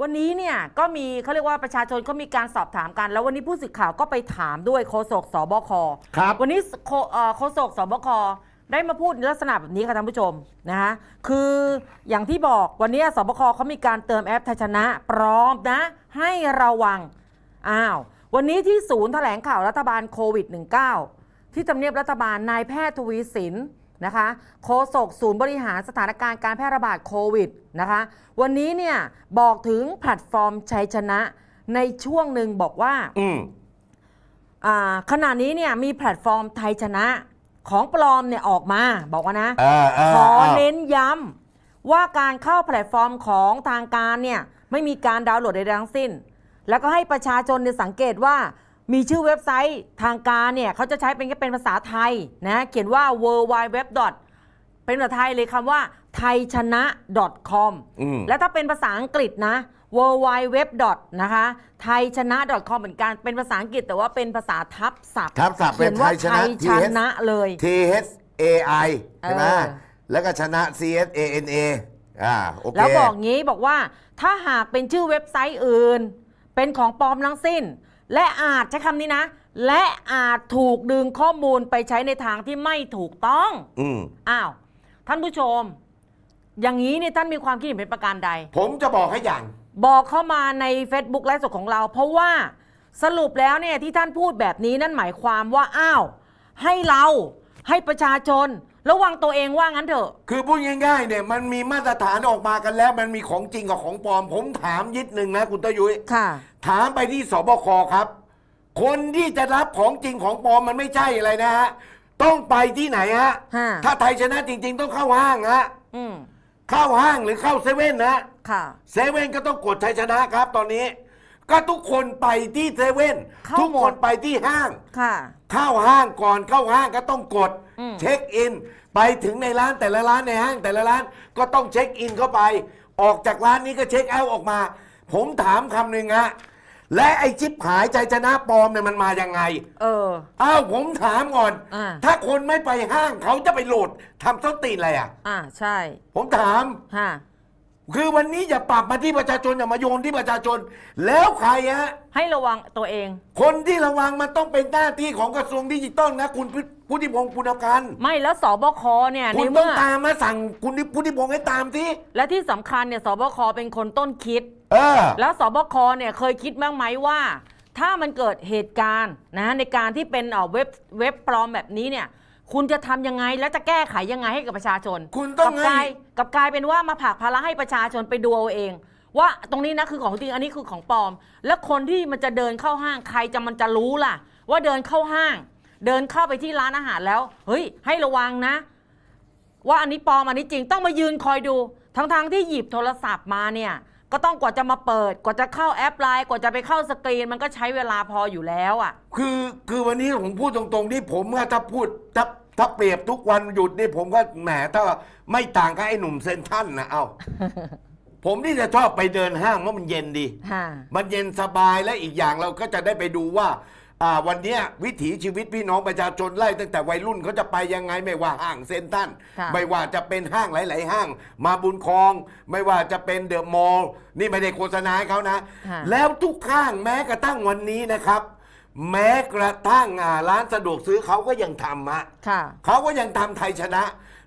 วันนี้เนี่ยก็มีเขาเรียกว่าประชาชนก็มีการสอบถามกัน แล้ววันนี้ผู้สื่อข่าวก็ไปถามด้วยโฆษกสบคครับ วันนี้โฆเอ่อโฆษกสบคได้มาพูดในลักษณะแบบนี้ค่ะท่านผู้ชมนะคะคืออย่างที่บอกวันนี้สบคเขามีการเติมแอปไทยชนะพร้อมนะ ให้ระวังอ้าววันนี้ที่ศูนย์แถลงข่าวรัฐบาลโควิด -19 ที่ทำเนียบรัฐบาลนายแพทย์ทวีสิน นะคะโฆษกศูนย์บริหารสถานการณ์การแพร่ระบาดโควิดนะคะวันนี้เนี่ยบอกถึงแพลตฟอร์มชัยชนะในช่วงหนึ่งบอกว่าอืมอ่าขณะนี้เนี่ยมีแพลตฟอร์มไทยชนะของปลอมเนี่ยออกมาบอกว่านะอ่าาขออ่าเน้นย้ำว่าการเข้าแพลตฟอร์มของทางการเนี่ยไม่มีการดาวน์โหลดใดๆทั้งสิ้น แล้วก็ให้ประชาชนเนี่ยสังเกตว่า มีชื่อเว็บไซต์ทางการเนี่ยเขาจะใช้เป็นแค่เป็นภาษาไทยนะเขียนว่า w w w เป็นภาษาไทยเลยคำว่าไทยชนะ .com อืมแล้วถ้าเป็นภาษาอังกฤษนะ w w w นะคะไทยชนะ .com เหมือนกันเป็นภาษาอังกฤษแต่ว่าเป็นภาษาทับศัพท์ทับศัพท์เป็นขียว่าไทยชนะไทยชนะเลย T H A I ใช่ไหมเออแล้วก็ชนะ C S A N A อ่าโอเคแล้วบอกงี้บอกว่าถ้าหากเป็นชื่อเว็บไซต์อื่น เป็นของปลอมทั้งสิ้น และอาจใช้คำนี้นะ และอาจถูกดึงข้อมูลไปใช้ในทางที่ไม่ถูกต้อง อืม อ้าว ท่านผู้ชม อย่างนี้เนี่ยท่านมีความคิดเห็นเป็นประการใด ผมจะบอกให้อย่าง บอกเข้ามาใน Facebook ไลฟ์สดของเรา เพราะว่าสรุปแล้วเนี่ยที่ท่านพูดแบบนี้นั่นหมายความว่า อ้าว ให้เราให้ประชาชน ระวังตัวเองว่างั้นเถอะ คือพูดง่ายๆเนี่ยมันมีมาตรฐานออกมากันแล้ว มันมีของจริงกับของปลอม ผมถามยิดหนึ่งนะคุณตะยุ้ยค่ะ ถามไปที่สบคครับ คนที่จะรับของจริงของปลอมมันไม่ใช่อะไรนะฮะต้องไปที่ไหนฮะฮะ ถ้าไทยชนะจริง ๆ ต้องเข้าห้างฮะอืมเข้าห้างหรือเข้าเซเว่นนะ ค่ะ เซเว่นก็ต้องกดไทยชนะครับตอนนี้ ก็ทุกคนไปที่เซเว่นเข้าทุกหมคด นไปที่ห้าง ค่ะ เข้าห้างก่อนเข้าห้างก็ต้องกดอืม เช็คอิน ไปถึงในร้านแต่ละร้านในห้างแต่ละร้านก็ต้องเช็คอินเข้าไป ออกจากร้านนี้ก็เช็คเอาท์ออกมา ผมถามคำหนึ่งฮะและไอชิปหายใจชนะปลอมเนี่ยมันมายังไง เออ อ้าวผมถามก่อน อ่า ถ้าคนไม่ไปห้างเขาจะไปโหลดทำส้นตีนอะไรอะ อ่าใช่ผมถาม ฮะ คือวันนี้อย่าปรับมาที่ประชาชนอย่ามาโยนที่ประชาชน แล้วใครฮะให้ระวังตัวเอง คนที่ระวังมันต้องเป็นหน้าที่ของกระทรวงดิจิตอลนะคุณพุทธิพงศ์ปุณการไม่แล้วสบคเนี่ยคุในณต้อเมื่งอตามมาสั่งคุณพุทธิพงศ์ให้ตามสิและที่สำคัญเนี่ยสบคเป็นคนต้นคิด เออ แล้วสบคเนี่ยเคยคิดบ้างไหมว่า ถ้ามันเกิดเหตุการณ์นะในการที่เป็นเอ่อเว็บเว็บปลอมแบบนี้เนี่ย คุณจะทำยังไงและจะแก้ไขยังไงให้กับประชาชนคุณต้องกับกลาให้ยกับกลายเป็นว่ามาผลักภาระให้ประชาชนไปดูเอาเอง ว่าตรงนี้นะคือของจริงอันนี้คือของปลอม แล้วคนที่มันจะเดินเข้าห้างใครจะมันจะรู้ล่ะ ว่าเดินเข้าห้าง เดินเข้าไปที่ร้านอาหารแล้ว เฮ้ย ให้ระวังนะ ว่าอันนี้ปลอมอันนี้จริงต้องมายืนคอยดู ทั้งๆที่หยิบโทรศัพท์มาเนี่ย ก็ต้องกว่าจะมาเปิด กว่าจะเข้าแอปไลน์กว่าจะไปเข้าสกรีน มันก็ใช้เวลาพออยู่แล้วอะ คือคือวันนี้ผมพูดตรงๆที่ผมว่าถ้าพูดถ้าถ้าเปรียบทุกวันหยุดนี่ผมก็แหมถ้าไม่ต่างกับไอ้หนุ่มเซนทรันนะเอา ผมที่จะชอบไปเดินห้างเพราะมันเย็นดีค่ะมันเย็นสบายและอีกอย่างเราก็จะได้ไปดูว่า อ่าวันเนี้ยวิถีชีวิตพี่น้องประชาชนไล่ตั้งแต่วัยรุ่นเขาจะไปยังไงไม่ว่าห้างเซ็นทรัลค่ะ ไม่ว่าจะเป็นห้างหลาย ๆ ห้าง มาบุญคลอง ไม่ว่าจะเป็นเดอะมอลล์นี่ไม่ได้โฆษณาให้เขานะ ค่ะ แล้วทุกห้างแม้กระทั่งวันนี้นะครับ แม้กระทั่งอ่าร้านสะดวกซื้อเขาก็ยังทำฮะ ค่ะ เขาก็ยังทำไทยชนะ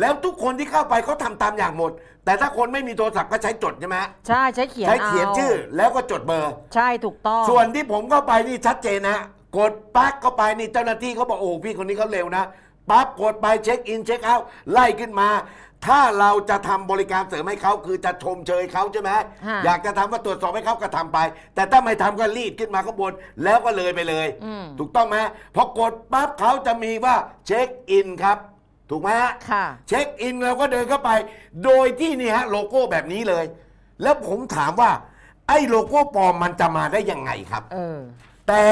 แล้วทุกคนที่เข้าไปเขาทำตามอย่างหมด แต่ถ้าคนไม่มีโทรศัพท์ก็ใช้จดใช่ไหมฮะใช่ใช้เขียนใช้เขียนอาชื่อแล้วก็จดเบอร์ ใช่ถูกต้อง ส่วนที่ผมเข้าไปนี่ชัดเจนนะ กดปั๊กเข้าไปนี่เจ้าหน้าที่เขาบอกโอ้พี่คนนี้เขาเร็วนะปั๊บกดไปเช็คอินเช็คเอาท์ไล่ขึ้นมา ถ้าเราจะทำบริการเสริมให้เขาคือจะชมเชยเขาใช่ไหมฮะอยากจะทำก็ตรวจสอบให้เขาก็ทำไป แต่ถ้าไม่ทำก็รีดขึ้นมาข้างบนแล้วก็เลยไปเลย อืม ถูกต้องไหมพอกดปั๊บเขาจะมีว่าเช็คอินครับ ถูกไหมฮะ ค่ะ เช็คอินเราก็เดินเข้าไป โดยที่นี่ฮะโลโก้แบบนี้เลย แล้วผมถามว่า ไอ้โลโก้ปลอมมันจะมาได้ยังไงครับ เออ แต่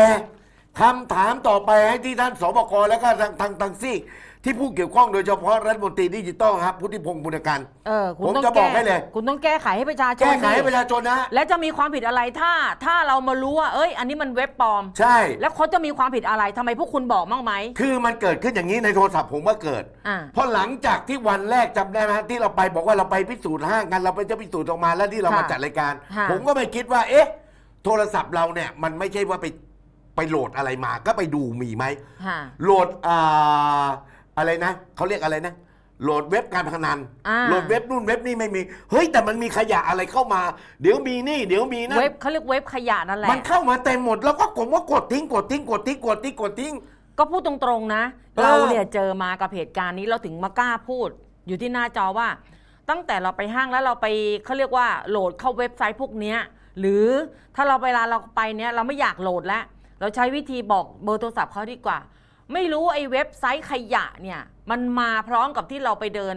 คำถามต่อไปให้ที่ท่านสบคและก็ทางทางทางซีกที่ผู้เกี่ยวข้องโดยเฉพาะรัฐมนตรีดิจิทัลครับพุทธิพงศ์บุญการ เออคุณผมต้องจะบอกแก้ให้เลย คุณต้องแก้ไขให้ประชาชนแก้ไขให้ดิประชาชนนะ และจะมีความผิดอะไรถ้า ถ้าเรามารู้ว่า เอ้ย อันนี้มันเว็บปลอม ใช่ แล้วเขาจะมีความผิดอะไรทำไมพวกคุณบอกบ้างไหม คือมันเกิดขึ้นอย่างนี้ในโทรศัพท์ผมว่าเกิด อ่า เพราะหลังจากที่วันแรกจำได้ไหมที่เราไปบอกว่าเราไปพิสูจน์ห้างกันเราไปจะพิสูจน์ออกมาแล้วที่เรามาค่ะจัดรายการ ค่ะ ผมก็ไม่คิดว่า เอ๊ะ โทรศัพท์เราเนี่ยมันไม่ใช่ว่าไป ไปโหลดอะไรมาก็ไปดูมีไหมฮะโหลดอ่าอะไรนะเขาเรียกอะไรนะ โหลดเว็บการพนัน อ่า โหลดเว็บนู่นเว็บนี่ไม่มี เฮ้ย แต่มันมีขยะอะไรเข้ามา เดี๋ยวมีนี่ เดี๋ยวมีนั่น เว็บเขาเรียกเว็บขยะนั่นแหละ มันเข้ามาเต็มหมด แล้วก็ผมว่ากดทิ้งกดทิ้งกดทิ้งกดทิ้งกดทิ้ง ก็พูดตรงๆนะ เออ เราเนี่ยเจอมากับเหตุการณ์นี้เราถึงมากล้าพูด อยู่ที่หน้าจอว่า ตั้งแต่เราไปห้างแล้วเราไปเขาเรียกว่าโหลดเข้าเว็บไซต์พวกเนี้ย หรือถ้าเราเวลาเราไปเนี้ยเราไม่อยากโหลดแล้ว เราใช้วิธีบอกเบอร์โทรศัพท์เขาดีกว่า ไม่รู้ไอ้เว็บไซต์ขยะเนี่ยมันมาพร้อมกับที่เราไปเดิน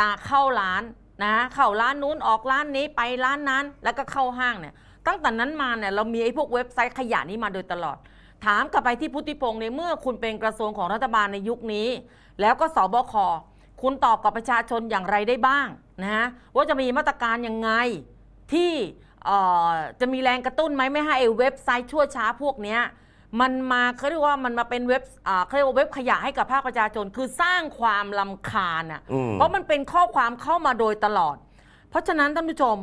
ตาเข้าร้านนะเข้าร้านนู้นออกร้านนี้ไปร้านนั้น แล้วก็เข้าห้างเนี่ยตั้งแต่นั้นมาเนี่ยเรามีไอ้พวกเว็บไซต์ขยะนี้มาโดยตลอด ถามกลับไปที่พุทธิพงศ์ในเมื่อคุณเป็นกระทรวงของรัฐบาลในยุคนี้ แล้วก็สบคคุณตอบกับประชาชนอย่างไรได้บ้างนะฮะว่าจะมีมาตรการยังไงที่ จะมีแรงกระตุ้นไหมไม่ให้ไอ้เว็บไซต์ชั่วช้าพวกเนี้ยมันมาเขาเรียกว่ามันมาเป็นเว็บอ่าเขาเรียกว่าเว็บขยะให้กับภาคประชาชนคือสร้างความลำคาญอะอืมเพราะมันเป็นข้อความเข้ามาโดยตลอด เพราะฉะนั้นท่านผู้ชม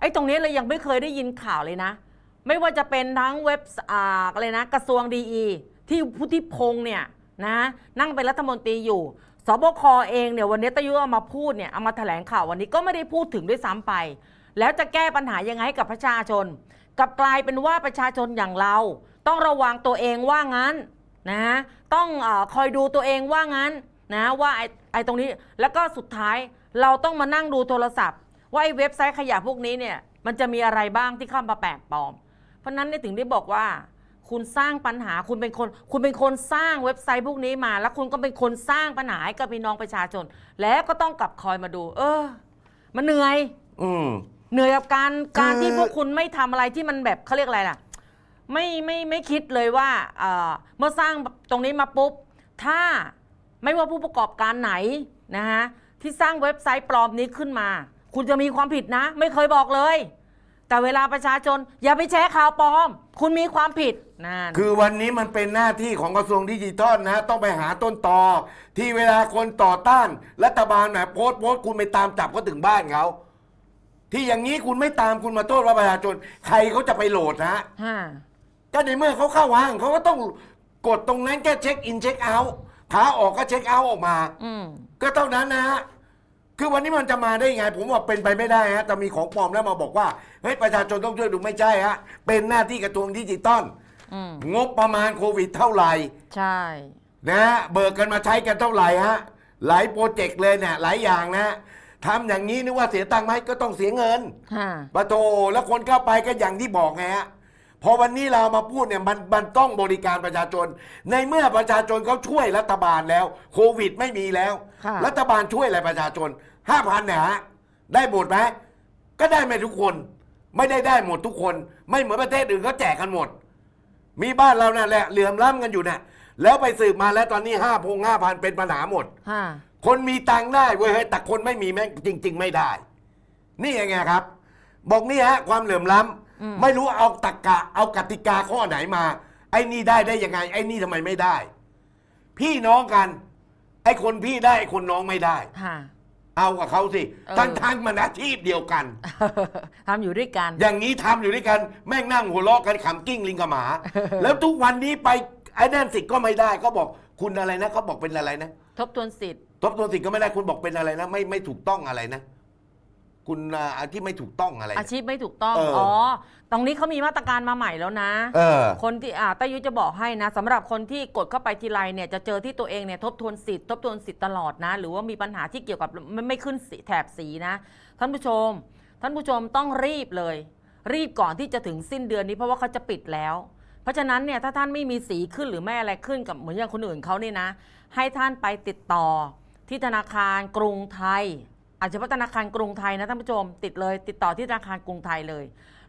ไอ้ตรงนี้เรายังไม่เคยได้ยินข่าวเลยนะ ไม่ว่าจะเป็นทั้งเว็บอ่าอะไรนะ กระทรวงดีอีที่พุทธิพงศ์เนี่ยนะนั่งเป็นรัฐมนตรีอยู่สบคเองเนี่ยวันนี้ตะยุเอามาพูดเนี่ยเอามาแถลงข่าววันนี้ก็ไม่ได้พูดถึงด้วยซ้ำไป แล้วจะแก้ปัญหายังไงให้กับประชาชนกลับกลายเป็นว่าประชาชนอย่างเรา ต้องระวังตัวเองว่างั้นนะต้องอคอยดูตัวเองว่างั้นนะว่าไอ้ไอตรงนี้แล้วก็สุดท้ายเราต้องมานั่งดูโทรศัพท์ ว่าไอ้เว็บไซต์ขยะพวกนี้เนี่ยมันจะมีอะไรบ้างที่เข้ามาแปลกปลอม เพราะฉะนั้นเนี่ยถึงได้บอกว่า คุณสร้างปัญหาคุณเป็นคน คุณเป็นคนสร้างเว็บไซต์พวกนี้มา แล้วคุณก็เป็นคนสร้างปัญหาให้กับพี่น้องประชาชน แล้วก็ต้องกลับคอยมาดู เออ มันเหนื่อย อืม เหนื่อยกับการการคือที่พวกคุณไม่ทำอะไรที่มันแบบเขาเรียกอะไรล่ะ ไม่ไม่ไม่คิดเลยว่าเอ่อเมื่อสร้างตรงนี้มาปุ๊บ ถ้าไม่ว่าผู้ประกอบการไหนนะฮะที่สร้างเว็บไซต์ปลอมนี้ขึ้นมา คุณจะมีความผิดนะ ไม่เคยบอกเลย แต่เวลาประชาชน อย่าไปแชร์ข่าวปลอม คุณมีความผิดนั่น คือวันนี้มันเป็นหน้าที่ของกระทรวงดิจิทัลนะ ต้องไปหาต้นตอที่เวลาคนต่อต้าน รัฐบาลนะโพสต์โพสต์คุณไปตามจับก็ถึงบ้านเขา ที่อย่างนี้คุณไม่ตามคุณมาโทษว่าประชาชนใครเขาจะไปโหลดนะฮะก็ในเมื่อเขาเข้าห้างเขาก็ต้องกดตรงนั้นแค่เช็คอินเช็คเอาท์ขาออกก็เช็คเอาท์ออกมา อืม ก็เท่านั้นนะฮะ คือวันนี้มันจะมาได้ยังไง ผมว่าเป็นไปไม่ได้ฮะจะมีของปลอมแล้วมาบอกว่าเฮ้ยประชาชนต้องช่วยดูไม่ใช่ฮะ เป็นหน้าที่กระทรวงดิจิตอลอืม งบประมาณโควิดเท่าไหร่ ใช่ นะฮะเบิกกันมาใช้กันเท่าไหร่ฮะหลายโปรเจกต์เลยเนี่ยหลายอย่างนะ ทำอย่างนี้นึกว่าเสียตังค์ไหมก็ต้องเสียเงินฮะปะโทแล้วคนเข้าไปก็อย่างที่บอกไงฮะพอวันนี้เรามาพูดเนี่ยมันมันต้องบริการประชาชน ในเมื่อประชาชนเขาช่วยรัฐบาลแล้ว โควิดไม่มีแล้ว ค่ะ รัฐบาลช่วยอะไรประชาชนห้าพันเนี่ยฮะได้หมดไหมก็ได้ไม่ทุกคน ไม่ได้ได้หมดทุกคน ไม่เหมือนประเทศอื่นเขาแจกกันหมด มีบ้านเรานั่นแหละเหลื่อมล้ำกันอยู่น่ะแล้วไปสืบมาแล้วตอนนี้ห้าพงห้าพันเป็นปัญหาหมดฮะ คนมีตังค์ได้เว้ยเฮ้ยแต่คนไม่มีแม่งจริง ๆ ไม่ได้ นี่ยังไงครับ บอกนี่ฮะความเหลื่อมล้ำไม่รู้เอาตรกกะเอากติกาข้อไหนมา ไอ้นี่ได้ได้ยังไง ไอ้นี่ทำไมไม่ได้ พี่น้องกัน ไอ้คนพี่ได้ไอ้คนน้องไม่ได้ฮะเอากับเขาสิเออ ทั้งทั้งๆมันอาชีพเดียวกัน ทำอยู่ด้วยกัน อย่างนี้ทำอยู่ด้วยกันแม่งนั่งหัวเราะกันขำกิ้งลิงกับหมา แล้วทุกวันนี้ไปไอ้นั่นสิทธิ์ก็ไม่ได้ก็บอกคุณอะไรนะเขาบอกเป็นอะไรนะ ทบทวนสิทธิ์ ทบทวนสิทธิ์ก็ไม่ได้คุณบอกเป็นอะไรนะ ไม่ไม่ถูกต้องอะไรนะ คุณอ่าที่ไม่ถูกต้องอะไรนะ อาชีพไม่ถูกต้อง เอออ๋ อ๋อ ตรงนี้เขามีมาตรการมาใหม่แล้วนะ เออ คนที่อ่าตายุจะบอกให้นะสำหรับคนที่กดเข้าไปทีไรเนี่ยจะเจอที่ตัวเองเนี่ยทบทวนสิทธิ์ทบทวนสิทธิ์ตลอดนะ หรือว่ามีปัญหาที่เกี่ยวกับไม่ไม่ขึ้นสีแถบสีนะ ท่านผู้ชม ท่านผู้ชมต้องรีบเลย รีบก่อนที่จะถึงสิ้นเดือนนี้เพราะว่าเขาจะปิดแล้ว เพราะฉะนั้นเนี่ยถ้าท่านไม่มีสีขึ้นหรือไม่อะไรขึ้นกับเหมือนอย่างคนอื่นเขาเนี่ยนะ ให้ท่านไปติดต่อ ที่ธนาคารกรุงไทย อาจจะเฉพาะธนาคารกรุงไทยนะท่านผู้ชม ติดเลยติดต่อที่ธนาคารกรุงไทยเลย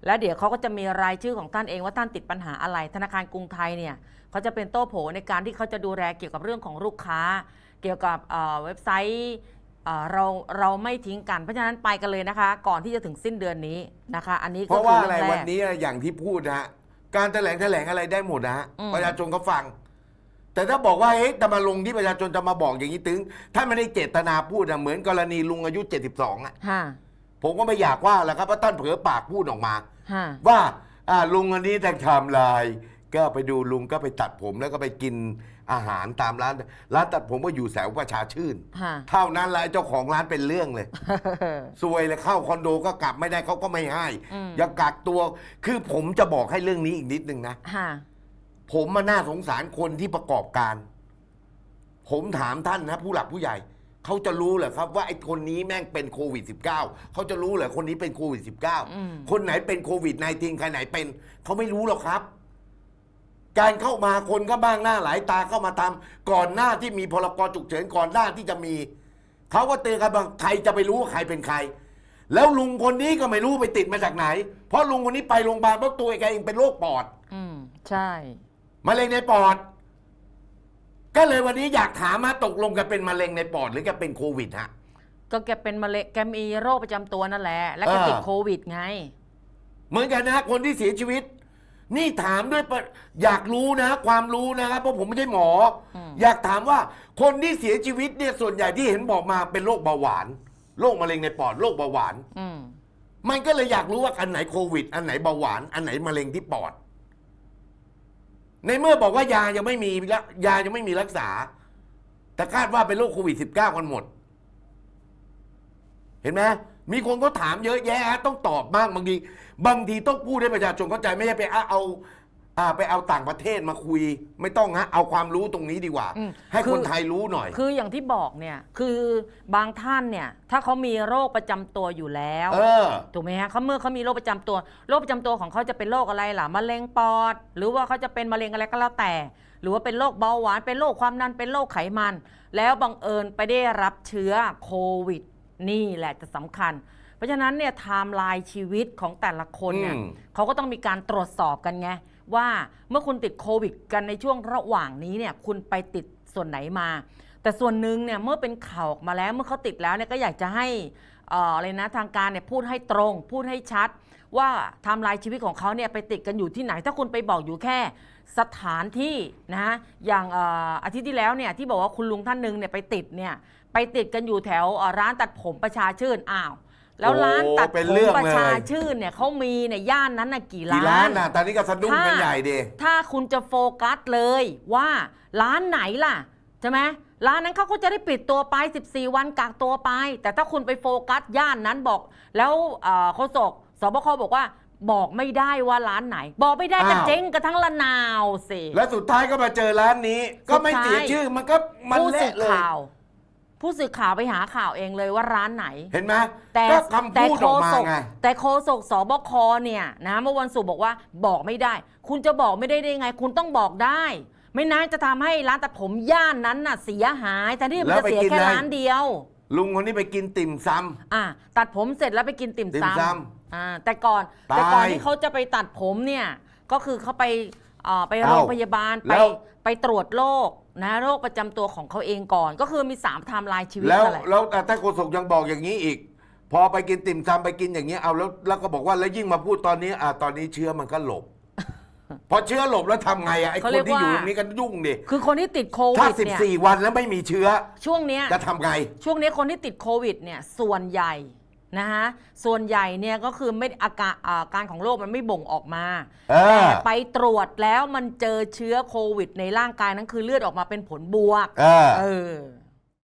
แล้วเดี๋ยวเขาก็จะมีรายชื่อของท่านเองว่าท่านติดปัญหาอะไร ธนาคารกรุงไทยเนี่ยเขาจะเป็นโต้โผในการที่เขาจะดูแลเกี่ยวกับเรื่องของลูกค้า เกี่ยวกับเอ่อเว็บไซต์เอ่อเราเราไม่ทิ้งกันเพราะฉะนั้นไปกันเลยนะคะ ก่อนที่จะถึงสิ้นเดือนนี้นะคะ อันนี้เพก็ราะคืว่าออะไรเรื่องแรวันกนี้อย่างที่พูดนะฮะการแถลงแถลงอะไรได้หมดนะฮะอืมประชาชนเขาฟัง แต่ถ้าบอกว่าเฮ้ยจะมาลงที่ประชาชนจะมาบอกอย่างนี้ถึง ถ้าไม่ได้เจตนาพูดอะเหมือนกรณีลุงอายุ 72อะฮะผมก็ไม่อยากว่าแหละครับเพราะท่านเผลอปากพูดออกมาฮะว่าอ่าลุงอันนี้แต่ทำลาย ก็ไปดูลุงก็ไปตัดผมแล้วก็ไปกินอาหารตามร้าน ร้านตัดผมก็อยู่แถวประชาชื่นฮะเท่านั้นแหละเจ้าของร้านเป็นเรื่องเลย ซวยเลยเข้าคอนโดก็กลับไม่ได้เขาก็ไม่ให้อืมอยังกักตัว คือผมจะบอกให้เรื่องนี้อีกนิดนึงนะฮะ ผมมาน่าสงสารคนที่ประกอบการ ผมถามท่านนะผู้หลักผู้ใหญ่ เขาจะรู้เหรอครับ ว่าไอ้คนนี้แม่งเป็นโควิด -19 เขาจะรู้เหรอคนนี้เป็นโควิดอืม -19 คนไหนเป็นโควิด -19 ใครไหนเป็นเขาไม่รู้หรอกครับ การเข้ามาคนก็บ้างหน้าหลายตาเข้ามาทำก่อนหน้าที่มีพรกฉุกเฉินก่อนหน้าที่จะมีเขาก็เตือนกันว่าใครจะไปรู้ว่าใครเป็นใคร แล้วลุงคนนี้ก็ไม่รู้ไปติดมาจากไหน เพราะลุงคนนี้ไปโรงพยาบาลเพราะตัวแกเองเป็นโรคปอด อืม ใช่ มะเร็งในปอด ก็เลยวันนี้อยากถามมาตกลงแกันเป็นมะเร็งในปอดหรือแกเป็นโควิดฮะ ก็แกเป็นมะเร็งแกมีโรคประจำตัวนั่นแหละ แล้วแกเออติดโควิดไง เหมือนกันนะคนที่เสียชีวิต นี่ถามด้วยปะอยากรู้นะ ความรู้นะครับเพราะผมไม่ใช่หมออม อยากถามว่าคนที่เสียชีวิตเนี่ยส่วนใหญ่ที่เห็นบอกมาเป็นโรคเบาหวานโรคมะเร็งในปอดโรคเบาหวาน อืม มันก็เลยอยากรู้ว่าอันไหนโควิด อันไหนเบาหวาน อันไหนมะเร็งที่ปอด ในเมื่อบอกว่ายายังไม่มีละยายังไม่มีรักษา แต่คาดว่าเป็นโรคโควิด -19 กันหมด เห็นไหมมีคนก็ถามเยอะแยะ ต้องตอบบ้างบางทีบางทีต้องพูดให้ประชาชนเข้าใจไม่ใช่ไปเอา อาอ่าไปเอาต่างประเทศมาคุย ไม่ต้องฮะเอาความรู้ตรงนี้ดีกว่า อืมให้คือ คนไทยรู้หน่อย คืออย่างที่บอกเนี่ยคือบางท่านเนี่ยถ้าเขามีโรคประจำตัวอยู่แล้ว เออ ถูกไหมฮะเขาเมื่อเขามีโรคประจำตัว โรคประจำตัวของเขาจะเป็นโรคอะไรล่ะมะเร็งปอด หรือว่าเขาจะเป็นมะเร็งอะไรก็แล้วแต่ หรือว่าเป็นโรคเบาหวาน เป็นโรคความดัน เป็นโรคไขมัน แล้วบังเอิญไปได้รับเชื้อโควิด นี่แหละจะสำคัญ เพราะฉะนั้นเนี่ยไทม์ไลน์ชีวิตของแต่ละคนเนี่ยอืม เขาก็ต้องมีการตรวจสอบกันไง ว่าเมื่อคุณติดโควิดกันในช่วงระหว่างนี้เนี่ยคุณไปติดส่วนไหนมา แต่ส่วนหนึ่งเนี่ยเมื่อเป็นข่าวออกมาแล้วเมื่อเขาติดแล้วเนี่ยก็อยากจะให้อออะไรนะทางการเนี่ยพูดให้ตรง พูดให้ชัด ว่าทม์ไลน์ชีวิตของเขาเนี่ยไปติดกันอยู่ที่ไหน ถ้าคุณไปบอกอยู่แค่สถานที่นะฮะอย่างอออาทิตย์ที่แล้วเนี่ยที่บอกว่าคุณลุงท่านหนึ่งเนี่ยไปติดเนี่ยไปติดกันอยู่แถวร้านตัดผมประชาชื่นอ้าว แล้วร้านตัดโอ้เป็นผมเรื่องประชาเลย ชื่นเนี่ยเขามีในย่านนั้นน่ะกี่กี่ร้าร้านน น่ะตอนนี้ก็สะดุ้งกันใหญ่เดถ้าคุณจะโฟกัสเลยว่าร้านไหนล่ะ ใช่ไหมร้านนั้นเขาก็จะได้ปิดตัวไป 14 วันกักตัวไป แต่ถ้าคุณไปโฟกัสย่านนั้นบอก แล้วเอ่อโฆษกสบคบอกว่าบอกไม่ได้ว่าร้านไหน บอกไม่ได้ก็อ้าว เจ๊งกันทั้งละนาวสิ แล้วสุดท้ายก็มาเจอร้านนี้ ก็ไม่สุดท้าย เสียชื่อมันก็มันผู้สื่เละอเลย ข่าว ผู้สื่อข่าวไปหาข่าวเองเลยว่าร้านไหน เห็นไหมแต่ก็คำแต่พูดโคออกมาศกไง แต่โคศกสบคเนี่ยนะเมื่อวันศุกร์บอกว่าบอกไม่ได้ คุณจะบอกไม่ได้ได้ไง คุณต้องบอกได้ ไม่นั้นจะทำให้ร้านตัดผมย่านนั้นน่ะเสียหายแต่ที่มันแล้วจะไปเสียกินแค่อะไรร้านเดียว ลุงคนนี้ไปกินติ่มซอะตัดผมเสร็จแล้วไปกินติ่มติ่มซซำอ่าแต่ก่อนตายแต่ก่อนที่เขาจะไปตัดผมเนี่ยก็คือเขาไปเอ่อไปโรงเอ้าพยาบาลแล้ไปวไปตรวจโรค นะโรคประจำตัวของเขาเองก่อน ก็คือมี3ไทม์ไลน์ชีวิำตแล้วนั่นแหละ แล้วแต่ถ้าโฆษกยังบอกอย่างนี้อีก พอไปกินติ่มซำไปกินอย่างนี้ยเอาแล้วแล้วก็บอกว่าแล้วยิ่งมาพูดตอนนี้อ่าตอนนี้เชื้อมันก็หลบ พอเชื้อหลบแล้วทำไงอะไอ้เขาคเรีนยกที่อยู่ว่าตรงนี้กันยุ่งดิคือคนที่ติดโคถ้า วิดเนี่ย14 วันแล้วไม่มีเชื้อ ช่วงเนี้ย จะทำไง ช่วงนี้คนที่ติดโควิดเนี่ยส่วนใหญ่ นะฮะส่วนใหญ่เนี่ยก็คือไม่อาการอาการของโรคมันไม่บ่งออกมาเออแต่ไปตรวจแล้วมันเจอเชื้อโควิดในร่างกายนั้นคือเลือดออกมาเป็นผลบวกเออเออ